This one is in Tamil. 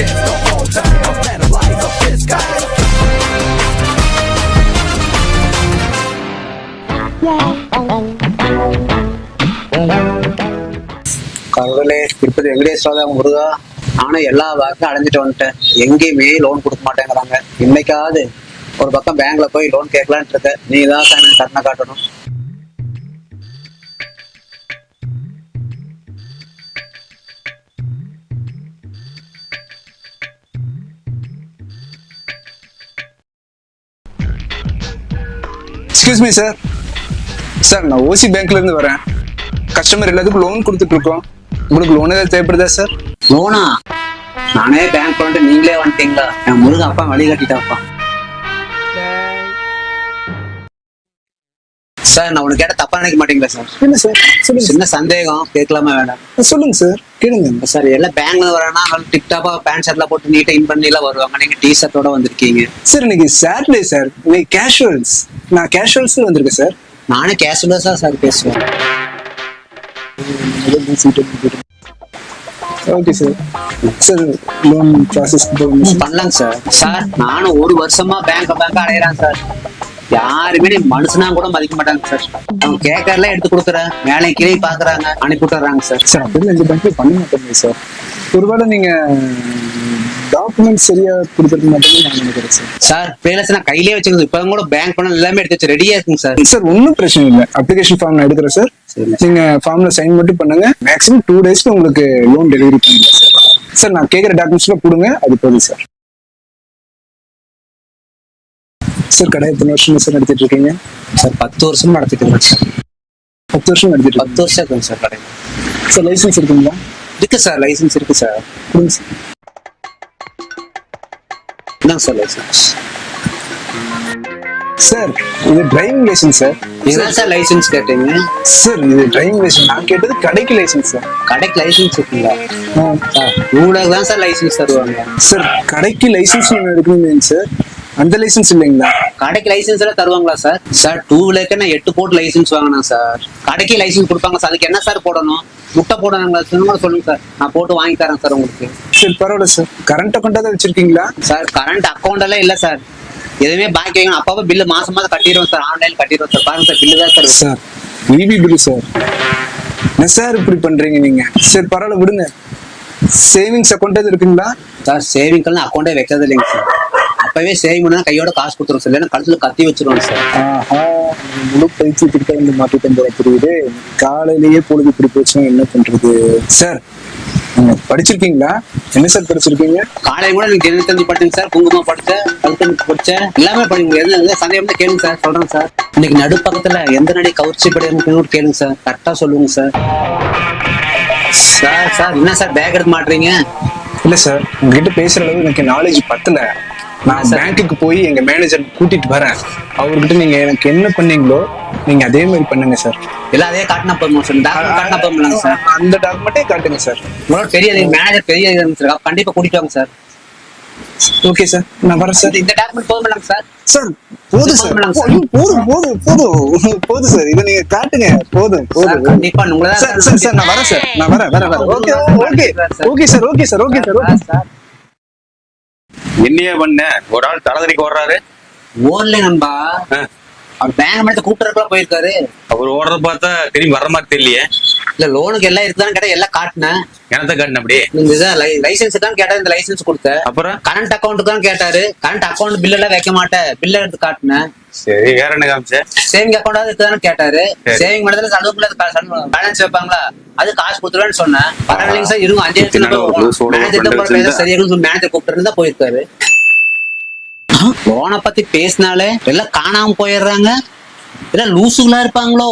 Just the whole time. This கடவுளே திருப்பதி வெங்கடேஸ்வரா முருகா நானும் எல்லா பேங்க்கும் அடைஞ்சிட்டு வந்துட்டேன். எங்கேயுமே லோன் கொடுக்க மாட்டேங்கிறாங்க. இன்னைக்காவது ஒரு பக்கம் பேங்க்ல போய் லோன் கேட்கலான்ட்டு இருக்க. நீ தான் எனக்கு கண்ணை காட்டணும். எக்ஸ்கியூஸ் மீ சார் சார் நான் ஓசி பேங்க்ல இருந்து வரேன். கஸ்டமர் எல்லாத்துக்கும் லோன் கொடுத்துட்டு இருக்கோம். உங்களுக்கு லோன் ஏதாவது தேவைப்படுதா சார் லோனா நானே பேங்க் வந்துட்டு நீங்களே வந்துட்டீங்களா? என் முருகன் அப்பா வழி கட்டிட்டாப்பா. சார் நான் உனக்கு கேட்ட தப்பா நினைக்க மாட்டீங்களா சார்? இல்ல சார்? சொல்லுங்க. சின்ன சந்தேகம் கேட்கலாமா வேண்டாம் சொல்லுங்க சார். கேளுங்க. சார் எல்லாம் பேங்க்ல வரேன்னா டிப்டாப்பா பேண்ட் ஷர்ட்லாம் போட்டு நீட்டா இன் பண்ணி எல்லாம் வருவாங்க. நீங்க டி ஷர்ட்டோட வந்திருக்கீங்க. சார் இன்னைக்கு சாட்டர்டே சார். இன்னைக்கு கேஷுவல்ஸ் நான் கேஷுவல்ஸ் வந்திருக்கேன் சார். நானே கேஷுவலஸா சார் பேசுவேன். Okay sir. Sir loan process பண்ணலாங்க சார். சார் நானும் ஒரு வருஷமா பேங்க் பேங்க் அலையிறேன் சார். யாருமே மனுஷனா கூட மதிக்க மாட்டாங்க சார் அவங்க கேட்கறதுலாம் எடுத்து கொடுக்குறேன். மேலே கீழே பாக்குறாங்க அனுப்பி விட்டுறாங்க சார் சார் அப்படிலாம் எந்த பேங்க்ல பண்ண மாட்டேங்க சார் ஒருவேளை நீங்க டாக்குமெண்ட் சரியா கொடுத்துருக்க மாட்டேங்குன்னு நான் நினைக்கிறேன் சார் சார் பேலஸ் நான் கையிலே வச்சுக்கோங்க இப்போ கூட பேங்க் பண்ண எல்லாமே எடுத்து வச்சு ரெடியா இருக்குங்க சார் சார் ஒன்றும் பிரச்சனை இல்லை. அப்ளிகேஷன் ஃபார்ம் நான் எடுக்கிறேன் சார் சரி. நீங்க ஃபார்ம்ல சைன் மட்டும் பண்ணுங்க. மேக்ஸிமம் டூ டேஸ்க்கு உங்களுக்கு லோன் டெலிவரி பண்ணிடலாம் சார் சார் நான் கேட்குற டாக்குமெண்ட்ஸ்லாம் கொடுங்க அது போதும் சார் சார் கடை எத்தனை வருஷம் சார் நடத்திட்டு இருக்கீங்க? சார் பத்து வருஷம் நடத்திட்டு சார் பத்து வருஷம் நடத்திட்டு பத்து வருஷம் இருக்குங்க சார் கடை. சார் லைசன்ஸ் இருக்குங்களா? இருக்கு சார் லைசன்ஸ் இருக்கு சார் கொடுங்க சார் என்னங்க சார் லைசன்ஸ் சார் இது டிரைவிங் லைசன்ஸ் சார் இதுதான் சார் லைசன்ஸ் கேட்டீங்க? சார் இது டிரைவிங் லைசன்ஸ் நான் கேட்டது கடைக்கு லைசன்ஸ் சார் கடைக்கு லைசன்ஸ் இருக்குங்களா? ஆ. சார் இவ்வளவு தான் சார் லைசன்ஸ் தருவாங்க. சார் கடைக்கு லைசன்ஸ் ஒன்று எடுக்கணும் சார் அந்த லைசன்ஸ் இல்லைங்களா? கடைக்கு லைசன்ஸ் எல்லாம் தருவாங்களா சார் சார் டூ வீலருக்கு நான் எட்டு போட்டு லைசன்ஸ் வாங்கினேன் சார் கடைக்கு லைசன்ஸ் கொடுப்பாங்க சார் அதுக்கு என்ன சார் போடணும்? முட்டை போடணுங்களா? சொன்னா சொல்லுங்க சார் நான் போட்டு வாங்கி தரேன் சார் உங்களுக்கு. சரி பரவாயில்ல சார் கரண்ட் அக்கௌண்ட்டாக தான் வச்சிருக்கீங்களா? சார் கரண்ட் அக்கௌண்ட் எல்லாம் இல்ல சார் எதுவுமே பாக்கி வைக்கணும் அப்பப்போ பில்லு மாசம் மாதம் கட்டிடுவோம் சார் ஆன்லைன் கட்டிடுவோம் சார் பாருங்க சார் பில்லு தான் sir sir EB bill sir என்ன சார் இப்படி பண்றீங்க நீங்க? சரி பரவாயில்ல விடுங்க. சேவிங்ஸ் அக்கௌண்ட் எது இருக்குங்களா? சார் சேவிங்க்கெல்லாம் அக்கௌண்ட்டே வைக்கிறது இல்லைங்க சார் அப்பவே சேவிங் பண்ணா கையோட காசு கொடுத்துருவோம் சார். இல்லைன்னா கழுத்துல கத்தி வச்சிருவோம் சார். முழு பயிற்சி திட்டம் வந்து மாற்றிட்டம் போல தெரியுது. காலையிலேயே பொழுது இப்படி போச்சுன்னா என்ன பண்றது? சார் படிச்சிருக்கீங்களா? என்ன சார் படிச்சிருக்கீங்க? காலையில கூட எனக்கு தினத்தந்தி படிச்சேங்க சார். குங்குமம் படிச்சேன் கழுத்தந்தி படிச்சேன். எல்லாமே படிங்க. எது சந்தேகம் கேளுங்க சார். சொல்றேன் சார். இன்னைக்கு நடுப்பக்கத்துல எந்த நடி கவுர்ச்சி படி கேளுங்க சார். கரெக்டா சொல்லுங்க சார். சார் சார் என்ன சார் பேக் எடுக்க மாட்டீங்க? இல்ல சார் உங்ககிட்ட பேசுற அளவு எனக்கு நாலேஜ் பத்தல. நான் பேங்க்குக்கு போய் எங்க மேனேஜர் கூட்டிட்டு வரேன். அவர்கிட்ட நீங்க எனக்கு என்ன பண்ணீங்களோ நீங்க அதே மாதிரி பண்ணுங்க சார் எல்லாம் அதே காட்டினா போதும் சார் காட்டினா போதும் சார் அந்த டாக்குமெண்ட்டே காட்டுங்க சார் பெரிய மேனேஜர் பெரிய கண்டிப்பா கூட்டிட்டு வாங்க சார் ஓகே சார் நான் வரேன் சார் இந்த டாக்குமெண்ட் போதும் சார் சார் போதும் சார் போதும் போதும் போதும் போதும். போதும் சார் இதை நீங்க காட்டுங்க. போதும் சார் போதும். கண்டிப்பா உங்களை சார் சார் சார் நான் வரேன் சார் நான் வரேன் வரேன் வரேன். Okay okay okay sir okay sir okay sir okay sir என்னையே பண்ண? ஒரு ஆள் தலைதறிக்கு வர்றாரு ஓடல நண்பா. ஆ. அவர் பேங்க் மட்டும் கூப்பிட்டுறப்ப போயிருக்காரு. அவர் ஓடுறத பார்த்தா திரும்பி வர்ற மாதிரி தெரியலையே. இல்ல லோனுக்கு எல்லாம் இருக்குதான்னு கேட்டா எல்லாம் காட்டினேன். எனத்த காட்டின அப்படி லைசன்ஸ் தான் கேட்டா இந்த லைசன்ஸ் கொடுத்தேன். அப்புறம்? கரண்ட் அக்கௌண்ட் தான் கேட்டாரு. கரண்ட் அக்கௌண்ட் பில் எல்லாம் வைக்க மாட்டேன். பில்ல எடுத்து காட்டினேன். சரி வேற என்ன காமிச்ச? சேவிங் அக்கௌண்ட் இருக்குதான்னு கேட்டாரு. சேவிங் மட்டும் சலுகைக்குள்ள பேலன்ஸ் வைப்பாங்களா? அது காசு கொடுத்துருவேன்னு சொன்னேன். பரவாயில்லைங்க சார் இருங்க அஞ்சு வச்சிருந்தா. சரியாக மேனேஜர் கூப்பிட்டு தான் போயிருக்காரு. லோனை பத்தி பேசினாலே எல்லாம் காணாம போயிடுறாங்க. எல்லாம் லூசுகளா இருப்பாங்களோ?